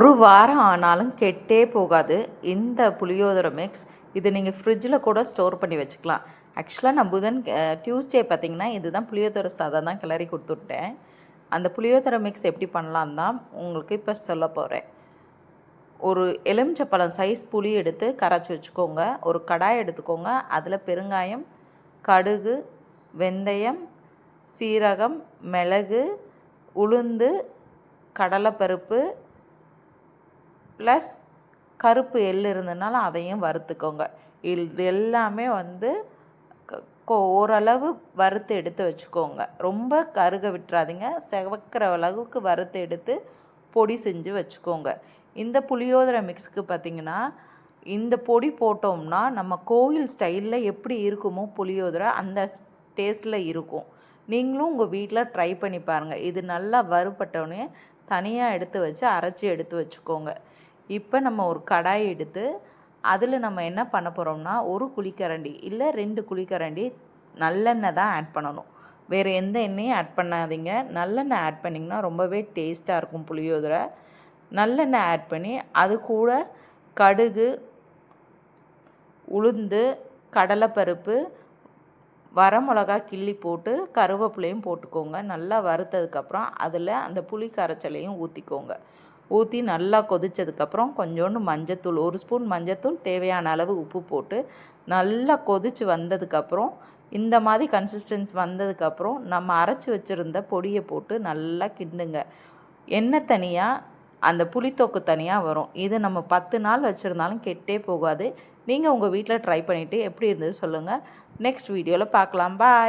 ஒரு வாரம் ஆனாலும் கெட்டே போகாது. இந்த புளியோதரை மிக்ஸ் இது நீங்கள் ஃப்ரிட்ஜில் கூட ஸ்டோர் பண்ணி வச்சுக்கலாம். ஆக்சுவலாக நான் புதன் டியூஸ்டே பார்த்தீங்கன்னா இதுதான் புளியோதரை சாதம் தான் கிளறி கொடுத்துட்டேன். அந்த புளியோதரை மிக்ஸ் எப்படி பண்ணலாம் தான் உங்களுக்கு இப்போ சொல்ல போகிறேன் ஒரு எலுமிச்சப்பழம் சைஸ் புளி எடுத்து கரைச்சி வச்சுக்கோங்க. ஒரு கடாய் எடுத்துக்கோங்க. அதில் பெருங்காயம் கடுகு வெந்தயம் சீரகம் மிளகு உளுந்து கடலைப்பருப்பு ப்ளஸ் கருப்பு எள் இருந்ததுனால அதையும் வறுத்துக்கோங்க. இது எல்லாமே வந்து ஓரளவு வறுத்து எடுத்து வச்சுக்கோங்க. ரொம்ப கருக விட்டுறாதீங்க. செவக்கிற அளவுக்கு வறுத்து எடுத்து பொடி செஞ்சு வச்சுக்கோங்க. இந்த புளியோதரை மிக்ஸுக்கு பார்த்திங்கன்னா இந்த பொடி போட்டோம்னா நம்ம கோயில் ஸ்டைலில் எப்படி இருக்குமோ புளியோதரை அந்த டேஸ்ட்டில் இருக்கும். நீங்களும் உங்கள் வீட்டில் ட்ரை பண்ணி பாருங்கள் இது நல்லா வறுபட்டோடனே தனியாக எடுத்து வச்சு அரைச்சி எடுத்து வச்சுக்கோங்க. இப்போ நம்ம ஒரு கடாய் எடுத்து அதில் நம்ம என்ன பண்ண போகிறோம்னா ஒரு குழிக்கரண்டி இல்லை ரெண்டு குழிக்கரண்டி நல்லெண்ணெய் தான் ஆட் பண்ணணும். வேறு எந்த எண்ணெயும் ஆட் பண்ணாதீங்க. நல்லெண்ணெய் ஆட் பண்ணிங்கன்னா ரொம்பவே டேஸ்ட்டாக இருக்கும் புளியோதரை. நல்லெண்ணெய் ஆட் பண்ணி அது கூட கடுகு உளுந்து கடலைப்பருப்பு வரமிளகா கிள்ளி போட்டு கருவேப்பிலையும் போட்டுக்கோங்க. நல்லா வறுத்ததுக்கப்புறம் அதில் அந்த புளி கரைச்சலையும் ஊற்றிக்கோங்க ஊற்றி நல்லா கொதித்ததுக்கப்புறம் கொஞ்சோண்டு மஞ்சத்தூள் ஒரு ஸ்பூன் மஞ்சத்தூள் தேவையான அளவு உப்பு போட்டு நல்லா கொதித்து வந்ததுக்கப்புறம் இந்த மாதிரி கன்சிஸ்டன்ஸ் வந்ததுக்கப்புறம் நம்ம அரைச்சி வச்சுருந்த பொடியை போட்டு நல்லா கிண்டுங்க. எண்ணெய் தனியாக அந்த புளித்தொக்கு தனியாக வரும். இது நம்ம பத்து நாள் வச்சுருந்தாலும் கெட்டே போகாது. நீங்கள் உங்கள் வீட்டில் ட்ரை பண்ணிவிட்டு எப்படி இருந்தது சொல்லுங்கள் நெக்ஸ்ட் வீடியோவில் பார்க்கலாம். பாய்